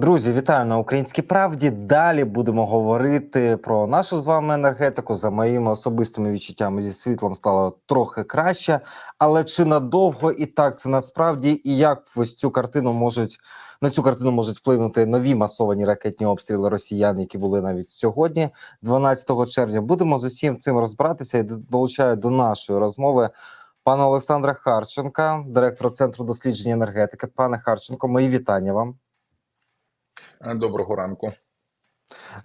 Друзі, вітаю на українській правді. Далі будемо говорити про нашу з вами енергетику. За моїми особистими відчуттями зі світлом стало трохи краще, але чи надовго і так це насправді, і як ось цю картину можуть на цю картину можуть вплинути нові масовані ракетні обстріли росіян, які були навіть сьогодні, 12 червня. Будемо з усім цим розбиратися і долучаю до нашої розмови. Пана Олександра Харченка, директора центру дослідження енергетики. Пане Харченко, мої вітання вам. Доброго ранку.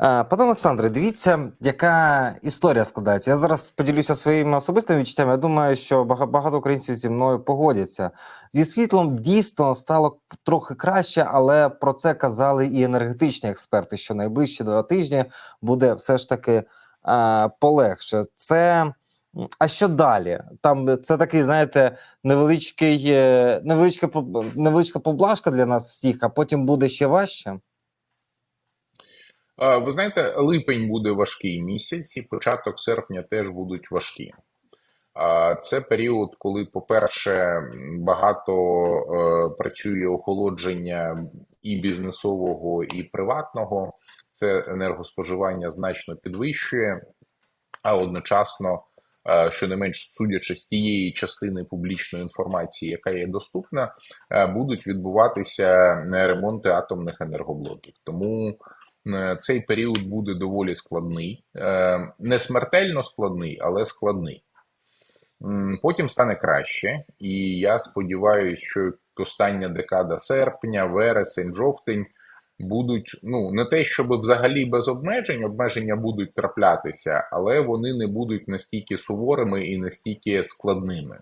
Е, Пане Олександре, дивіться, яка історія складається. Я зараз поділюся своїми особистими відчуттями. Я думаю, що багато українців зі мною погодяться. Зі світлом дійсно стало трохи краще, але про це казали і енергетичні експерти, що найближчі два тижні буде все ж таки е, полегше. Це а що далі? Там це такий, знаєте, невеличкий, е, невеличка невеличка поблажка для нас всіх, а потім буде ще важче. А, Ви знаєте, липень буде важкий місяць, і початок серпня теж будуть важкі. Це період, коли, по-перше, багато е, працює охолодження і бізнесового, і приватного. Це енергоспоживання значно підвищує, а одночасно, е, що не менш судячи з тієї частини публічної інформації, яка є доступна, е, будуть відбуватися е, ремонти атомних енергоблоків. Тому е, цей період буде доволі складний, Е, не смертельно складний, але складний. Потім стане краще, і я сподіваюся, що остання декада серпня, вересень, жовтень будуть ну не те, щоб взагалі без обмежень, обмеження будуть траплятися, але вони не будуть настільки суворими і настільки складними.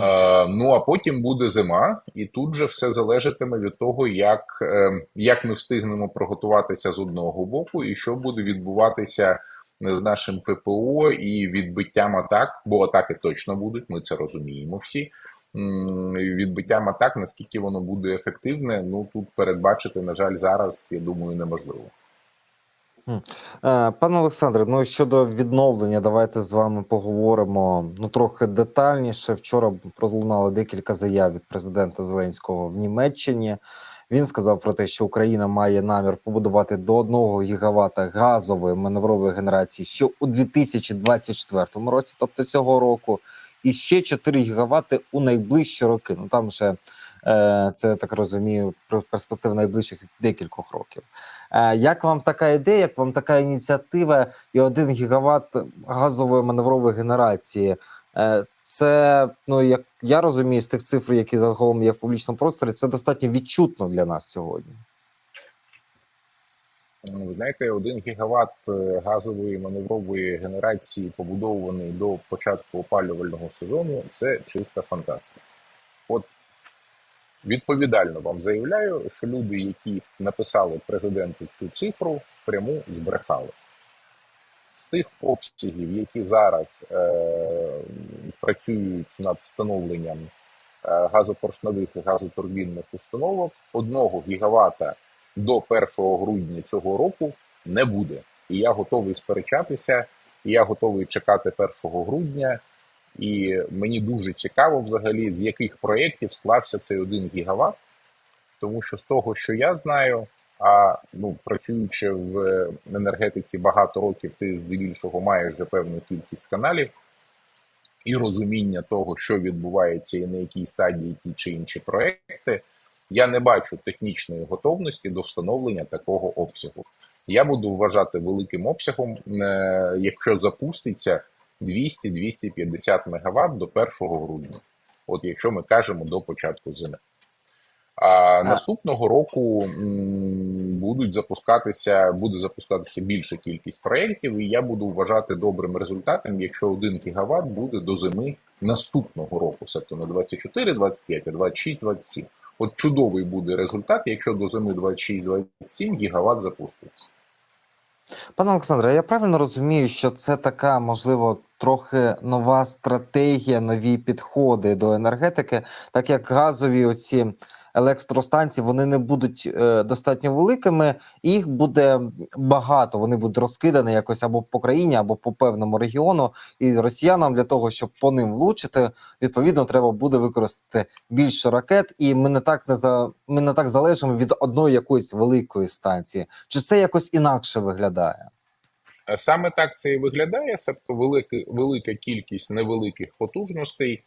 Е, ну а потім буде зима, і тут же все залежатиме від того, як, е, як ми встигнемо приготуватися з одного боку, і що буде відбуватися з нашим ППО і відбиттям атак, бо атаки точно будуть, ми це розуміємо всі. Відбиттям атак, наскільки воно буде ефективне, ну тут передбачити, на жаль, зараз, я думаю, неможливо. Е, Пане Олександре, ну щодо відновлення, давайте з вами поговоримо ну трохи детальніше. Вчора пролунало декілька заяв від президента Зеленського в Німеччині. Він сказав про те, що Україна має намір побудувати до 1 гігавата газової маневрової генерації ще у 2024 році, тобто цього року, і ще 4 гігавати у найближчі роки. Ну там вже е, це я так розумію, перспектив найближчих декількох років. Е, Як вам така ідея, як вам така ініціатива і 1 гігават газової маневрової генерації? Е, Це, ну як я розумію, з тих цифр, які загалом є в публічному просторі, це достатньо відчутно для нас сьогодні. Ну, Ви знаєте, 1 гігават е, газової маневрової генерації, побудований до початку опалювального сезону, це чиста фантастика. От відповідально вам заявляю, що люди, які написали президенту цю цифру, впряму збрехали. З тих обсягів, які зараз е, працюють над встановленням е, газопоршневих і газотурбінних установок, 1 гігавата до 1 грудня цього року не буде. І я готовий сперечатися, і я готовий чекати 1 грудня. І мені дуже цікаво, взагалі, з яких проєктів склався цей 1 гігават, тому що з того, що я знаю, а ну працюючи в енергетиці багато років, ти здебільшого маєш вже певну кількість каналів і розуміння того, що відбувається і на якій стадії ті чи інші проекти. Я не бачу технічної готовності до встановлення такого обсягу. Я буду вважати великим обсягом, е, якщо запуститься 200-250 МВт до 1 грудня. От якщо ми кажемо до початку зими. А наступного року будуть запускатися, буде запускатися більша кількість проєктів, і я буду вважати добрим результатом, якщо 1 гігават буде до зими наступного року, тобто не 24, 25, а 26, 27. От чудовий буде результат, якщо до зими 26-27 гігават запуститься. Пане Олександре, я правильно розумію, що це така, можливо, трохи нова стратегія, нові підходи до енергетики, так як газові оці електростанцій вони не будуть е, достатньо великими, їх буде багато. Вони будуть розкидані якось або по країні, або по певному регіону. І росіянам для того, щоб по ним влучити, відповідно, треба буде використати більше ракет, і ми не так не за ми не так залежимо від одної якоїсь великої станції. Чи це якось інакше виглядає? Е, Саме так це і виглядає, себто велика, велика кількість невеликих потужностей,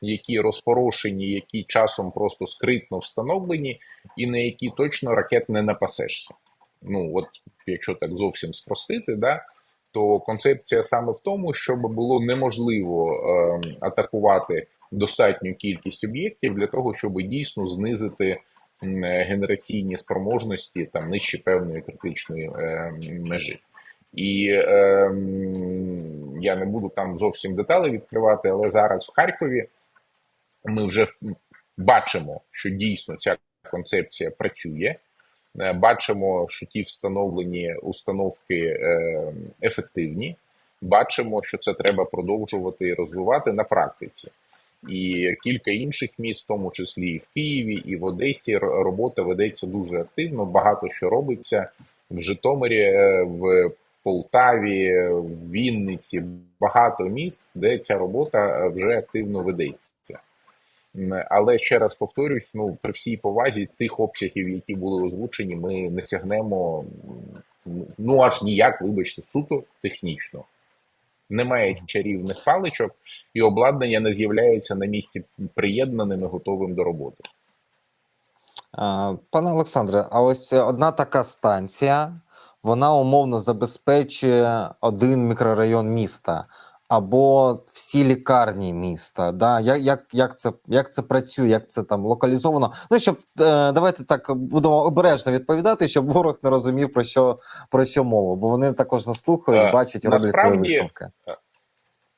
які розпорошені, які часом просто скритно встановлені, і на які точно ракет не напасешся. Ну, от якщо так зовсім спростити, да, то концепція саме в тому, щоб було неможливо е, атакувати достатню кількість об'єктів для того, щоб дійсно знизити е, генераційні спроможності там нижче певної критичної е, межі. І е, я не буду там зовсім деталі відкривати, але зараз в Харкові ми вже бачимо, що дійсно ця концепція працює. Е, Бачимо, що ті встановлені установки е, ефективні. Бачимо, що це треба продовжувати і розвивати на практиці. І кілька інших міст, в тому числі і в Києві, і в Одесі, робота ведеться дуже активно. Багато що робиться в Житомирі, е, в Полтаві, Вінниці. Багато міст, де ця робота е, вже активно ведеться. Але ще раз повторюсь: ну при всій повазі тих обсягів, які були озвучені, ми не сягнемо ну аж ніяк, вибачте, суто технічно. Немає чарівних паличок, і обладнання не з'являється на місці приєднаним і готовим до роботи. Е, Пане Олександре, а ось одна така станція, вона умовно забезпечує один мікрорайон міста або всі лікарні міста. Да? Як, як, як, це, як це працює, як це там локалізовано? Ну, щоб е, давайте так будемо обережно відповідати, щоб ворог не розумів про що, про що мова, бо вони також нас слухають, Е, бачать і роблять свої висновки.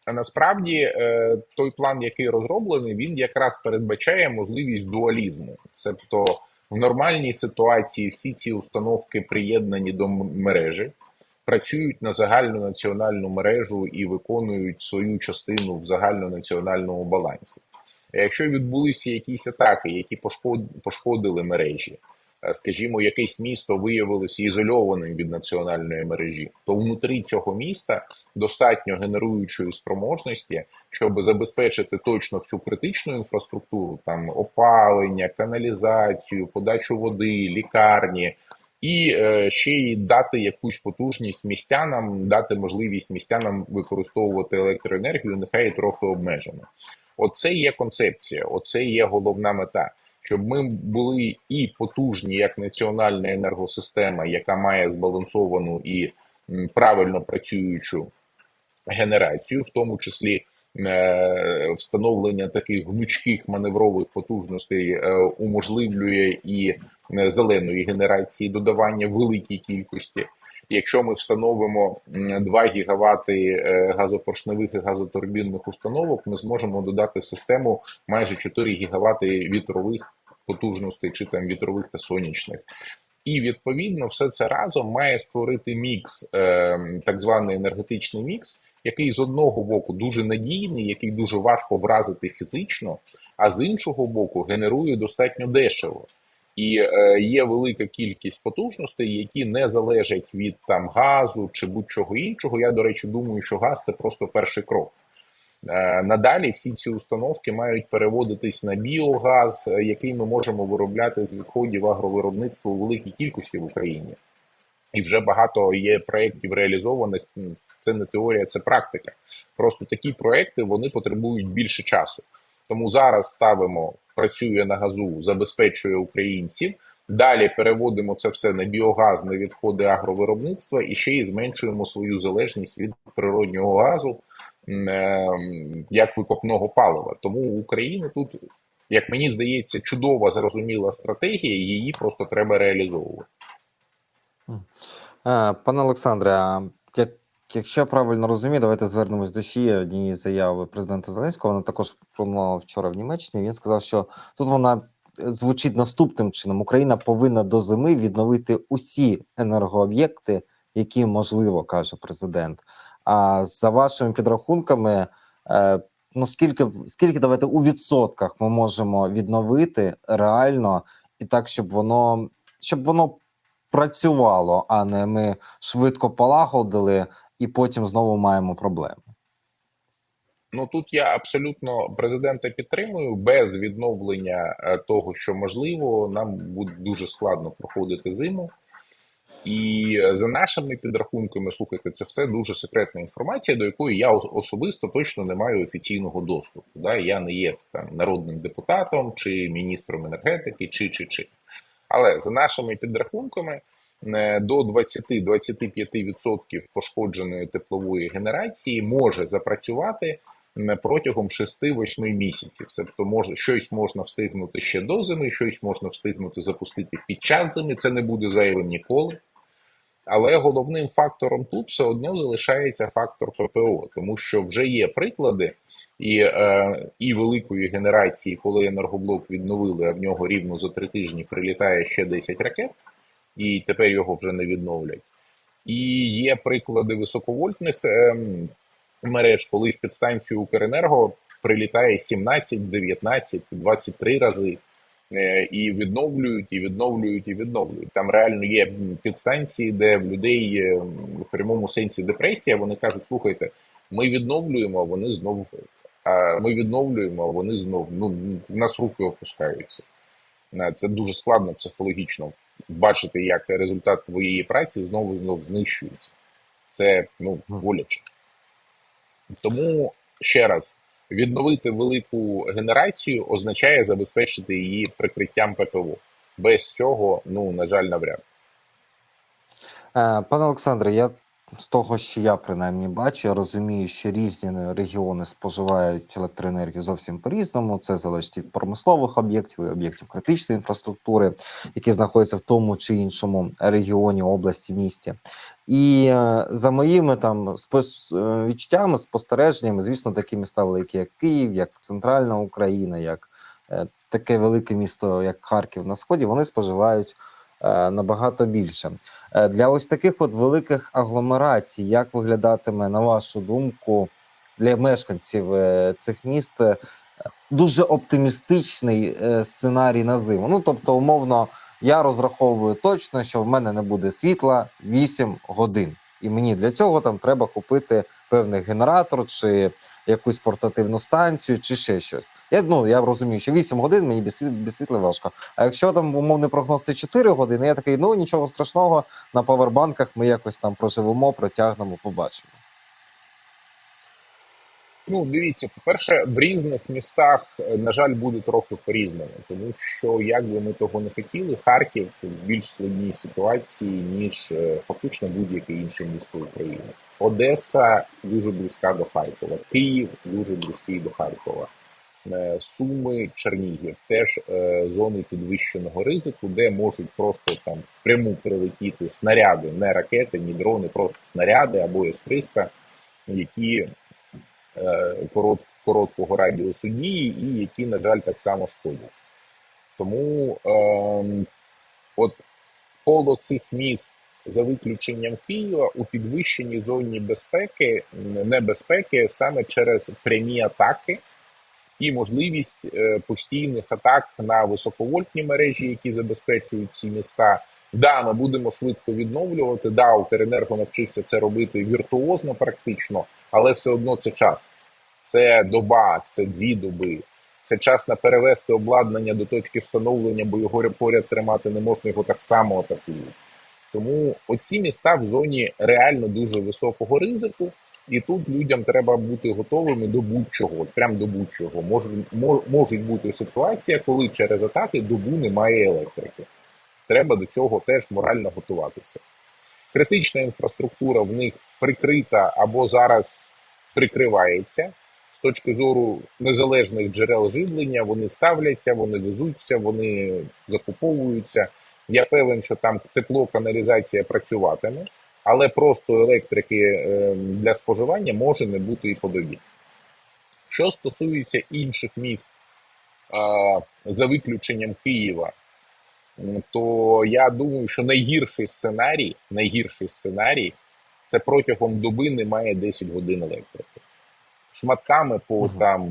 А насправді е, той план, який розроблений, він якраз передбачає можливість дуалізму. Себто в нормальній ситуації всі ці установки приєднані до мережі, працюють на загальну національну мережу і виконують свою частину в загальнонаціональному балансі. Якщо відбулися якісь атаки, які пошкодили мережі, скажімо, якесь місто виявилося ізольованим від національної мережі, то внутрі цього міста достатньо генеруючої спроможності, щоб забезпечити точно цю критичну інфраструктуру, там опалення, каналізацію, подачу води, лікарні. І е, ще й дати якусь потужність містянам, дати можливість містянам використовувати електроенергію, нехай трохи обмежено. Оце є концепція, оце є головна мета. Щоб ми були і потужні як національна енергосистема, яка має збалансовану і правильно працюючу генерацію, в тому числі е, встановлення таких гнучких маневрових потужностей е, уможливлює і е, зеленої генерації додавання великій кількості. Якщо ми встановимо 2 гігавати е, газопоршневих і газотурбінних установок, ми зможемо додати в систему майже 4 гігавати вітрових потужностей чи там вітрових та сонячних. І відповідно все це разом має створити мікс, е, так званий енергетичний мікс, який з одного боку дуже надійний, який дуже важко вразити фізично, а з іншого боку генерує достатньо дешево. І е, є велика кількість потужностей, які не залежать від там газу чи будь-чого іншого. Я до речі думаю, що газ це просто перший крок. Е, Надалі всі ці установки мають переводитись на біогаз, е, який ми можемо виробляти з відходів агровиробництва у великій кількості в Україні. І вже багато є проєктів реалізованих. Це не теорія, це практика. Просто такі проекти вони потребують більше часу. Тому зараз ставимо, працює на газу, забезпечує українців. Далі переводимо це все на біогаз, на відходи агровиробництва і ще й зменшуємо свою залежність від природнього газу е, як викопного палива. Тому у України тут, як мені здається, чудова зрозуміла стратегія, її просто треба реалізовувати. Е, Пане Олександре, як, якщо я правильно розумію, давайте звернемось до ще однієї заяви президента Зеленського. Вона також пролунала вчора в Німеччині. Він сказав, що тут вона е, звучить наступним чином: Україна повинна до зими відновити усі енергооб'єкти, які можливо, каже президент. А за вашими підрахунками, е, ну скільки скільки давайте у відсотках ми можемо відновити реально і так, щоб воно щоб воно працювало, а не ми швидко полагодили і потім знову маємо проблеми. Ну тут я абсолютно президента підтримую. Без відновлення е, того, що можливо, нам буде дуже складно проходити зиму. І е, за нашими підрахунками, слухайте, це все дуже секретна інформація, до якої я особисто точно не маю офіційного доступу. Да? Я не є там народним депутатом чи міністром енергетики, чи чи чи. Але за нашими підрахунками, е, до 20-25% пошкодженої теплової генерації може запрацювати протягом 6-8 місяців. Тобто може щось можна встигнути ще до зими, щось можна встигнути запустити під час зими. Це не буде зайвим ніколи. Але головним фактором тут все одно залишається фактор ППО, тому що вже є приклади і, е, і великої генерації, коли енергоблок відновили, а в нього рівно за три тижні прилітає ще 10 ракет, і тепер його вже не відновлять. І є приклади високовольтних ем, мереж, коли в підстанцію Укренерго прилітає 17, 19, 23 рази. Е, І відновлюють, і відновлюють, і відновлюють. Там реально є підстанції, де в людей е, в прямому сенсі депресія. Вони кажуть: слухайте, ми відновлюємо, а вони знову. А ми відновлюємо, а вони знову. Ну в нас руки опускаються. Е, Це дуже складно психологічно бачити, як результат твоєї праці знову знову знищується. Це ну боляче. Тому ще раз. Відновити велику генерацію означає забезпечити її прикриттям ППО. Без цього, ну на жаль, навряд. Е, Пане Олександре, я з того, що я принаймні бачу, я розумію, що різні регіони споживають електроенергію зовсім по-різному. Це залежить від промислових об'єктів і об'єктів критичної інфраструктури, які знаходяться в тому чи іншому регіоні, області, місті. І е, за моїми там е, відчуттями, спостереженнями, звісно, такі міста великі, як Київ, як Центральна Україна, як е, таке велике місто, як Харків на сході, вони споживають е, набагато більше. Е, Для ось таких от великих агломерацій, як виглядатиме, на вашу думку, для мешканців е, цих міст е, дуже оптимістичний е, сценарій на зиму. Ну тобто, умовно, я розраховую точно, що в мене не буде світла 8 годин, і мені для цього там треба купити певний генератор чи якусь портативну станцію, чи ще щось. Я ну я розумію, що 8 годин мені без, світла важко. А якщо там умовний прогноз це 4 години, я такий, ну нічого страшного, на павербанках ми якось там проживемо, протягнемо, побачимо. Ну, дивіться, по-перше, в різних містах, е, на жаль, буде трохи по-різному, тому що як би ми того не хотіли, Харків в більш складній ситуації, ніж е, фактично будь-яке інше місто України. Одеса дуже близька до Харкова, Київ дуже близький до Харкова. Е, Суми, Чернігів теж е, зони підвищеного ризику, де можуть просто там впряму прилетіти снаряди, не ракети, ні дрони, просто снаряди або С-300, які е, корот, короткого радіусу дії і які, на жаль, так само шкодять. Тому ем, от коло цих міст, за виключенням Києва, у підвищеній зоні безпеки, небезпеки саме через прямі атаки і можливість е, постійних атак на високовольтні мережі, які забезпечують ці міста. Да, ми будемо швидко відновлювати. Да, Укренерго навчився це робити віртуозно, практично, але все одно це час. Це доба, це дві доби. Це час на перевести обладнання до точки встановлення, бо його поряд тримати не можна, його так само атакують. Тому оці міста в зоні реально дуже високого ризику, і тут людям треба бути готовими до будь-чого, прям до будь-чого. Може, мо- можуть бути ситуація, коли через атаки добу немає електрики. Треба до цього теж морально готуватися. Критична інфраструктура в них прикрита або зараз прикривається з точки зору незалежних джерел живлення. Вони ставляться, вони везуться, вони закуповуються. Я певен, що там тепло, каналізація працюватиме, але просто електрики е, для споживання може не бути і подобі. Що стосується інших міст, за виключенням Києва, то я думаю, що найгірший сценарій, найгірший сценарій це протягом доби немає 10 годин електрики. шматками по Мгм. там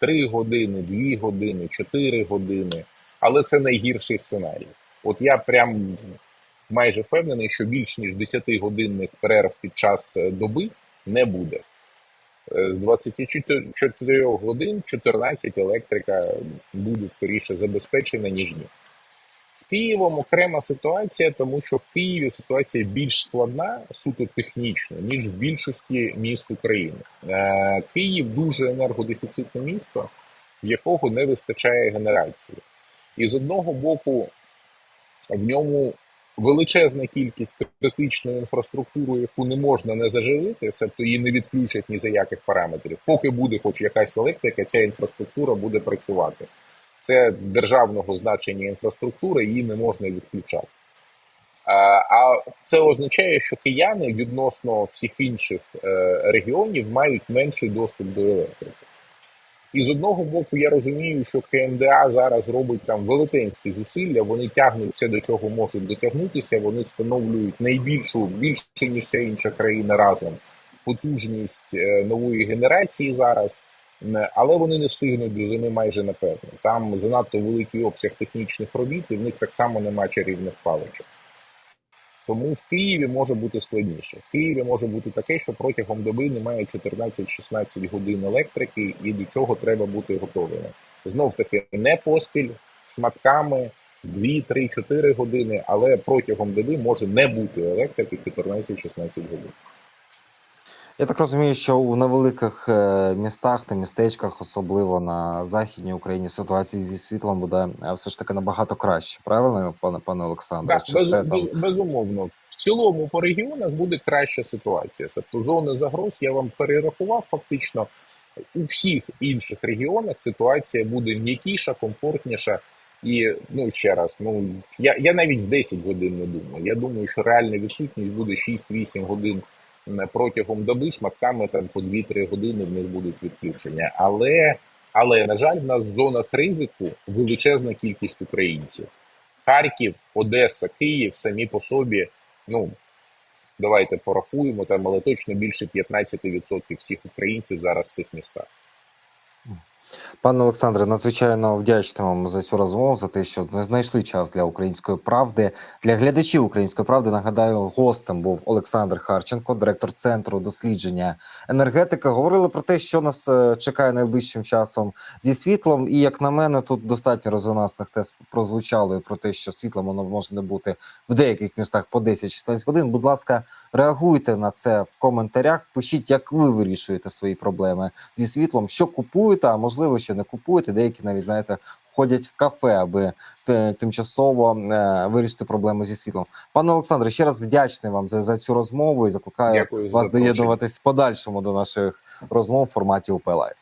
3 години, 2 години, 4 години. Але це найгірший сценарій. От я прям майже впевнений, що більш ніж 10-годинних перерв під час е, доби не буде. Е, З 24 годин 14 електрика буде скоріше забезпечена, ніж ні. З Києвом окрема ситуація, тому що в Києві ситуація більш складна, суто технічно, ніж в більшості міст України. Е, Київ дуже енергодефіцитне місто, в якого не вистачає генерації. І з одного боку, в ньому величезна кількість критичної інфраструктури, яку не можна не заживити, тобто її не відключать ні за яких параметрів. Поки буде хоч якась електрика, ця інфраструктура буде працювати. Це державного значення інфраструктури, її не можна відключати. А, а це означає, що кияни відносно всіх інших е, регіонів мають менший доступ до електрики. І з одного боку, я розумію, що КМДА зараз робить там велетенські зусилля, вони тягнуть все, до чого можуть дотягнутися, вони встановлюють найбільшу, більше ніж вся інша країна разом, потужність е, нової генерації зараз. Але вони не встигнуть до зими майже напевно. Там занадто великий обсяг технічних робіт, і в них так само нема чарівних паличок. Тому в Києві може бути складніше. В Києві може бути таке, що протягом доби немає 14-16 годин електрики, і до цього треба бути готовими. Знов таки не поспіль, шматками 2, 3, 4 години, але протягом доби може не бути електрики 14-16 годин. Я так розумію, що у невеликих е, містах та містечках, особливо на західній Україні, ситуація зі світлом буде е, все ж таки набагато краще. Правильно, пане пане Олександре? Так, без, це там безумовно. В цілому по регіонах буде краща ситуація. Тобто зони загроз я вам перерахував фактично. У всіх інших регіонах ситуація буде м'якіша, комфортніша. І ну ще раз, ну я, я навіть в 10 годин не думаю. Я думаю, що реальна відсутність буде 6-8 годин протягом доби, шматками там по 2-3 години в них будуть відключення. Але, але на жаль, в нас в зонах ризику величезна кількість українців. Харків, Одеса, Київ самі по собі, ну давайте порахуємо там, але точно більше 15% всіх українців зараз в цих містах. Пане Олександре, надзвичайно вдячний вам за цю розмову, за те, що знайшли час для української правди. Для глядачів української правди нагадаю, гостем був Олександр Харченко, директор центру дослідження енергетики. Говорили про те, що нас е, чекає найближчим часом зі світлом. І як на мене, тут достатньо резонансних тест прозвучало і про те, що світлом воно може не бути в деяких містах по 10-16 годин. Будь ласка, реагуйте на це в коментарях. Пишіть, як ви вирішуєте свої проблеми зі світлом, що купуєте, а можливо, що не купуєте. Деякі навіть знаєте ходять в кафе, аби тимчасово е, вирішити проблеми зі світлом. Пане Олександре, ще раз вдячний вам за, за цю розмову і закликаю Дякую вас доєднуватись подальшому до наших розмов в форматі УП Лайф.